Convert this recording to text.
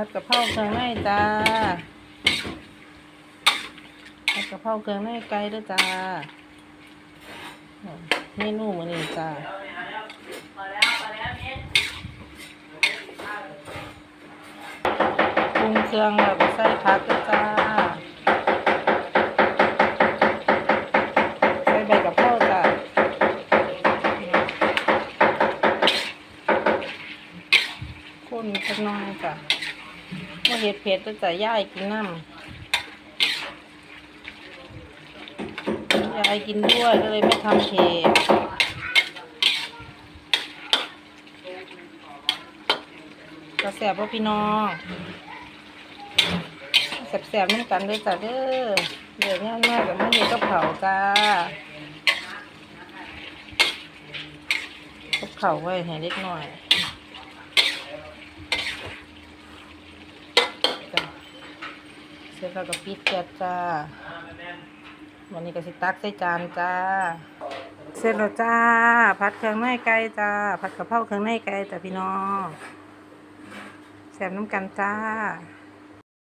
ผัดกะเพราเครื่องในจ้าผัดกะเพราเครื่องในไก่เด้วยจ้าอืมเมนูมื้อนี้จ้าปรุงเครื่องแล้วก็ใส่ผักด้วยจ้าใส่ใบกะเพราจ้าคนสักน้อยจ้ะ ว่าเห็ดเผ็ดจะจะย่ายกินน้ำยายกินด้วยก็เลยไม่ทำเผ็ดกระแสบพ่อพี่น้องแสบๆน้ำกันเลยจ้ะเด้อเดี๋ยวง่ายมากกับไม่เห็ดกับเขาจ้ากับเขาไว้ให้เล็กหน่อยจ้ะ เสร็จแล้วก็ปิดแก๊สจ้า วันนี้ก็สิตักใส่จานจ้า เสร็จแล้วจ้า ผัดเครื่องในไก่จ้า ผัดกะเพราเครื่องในไก่จ้าพี่น้องแซ่บน้ำกันจ้า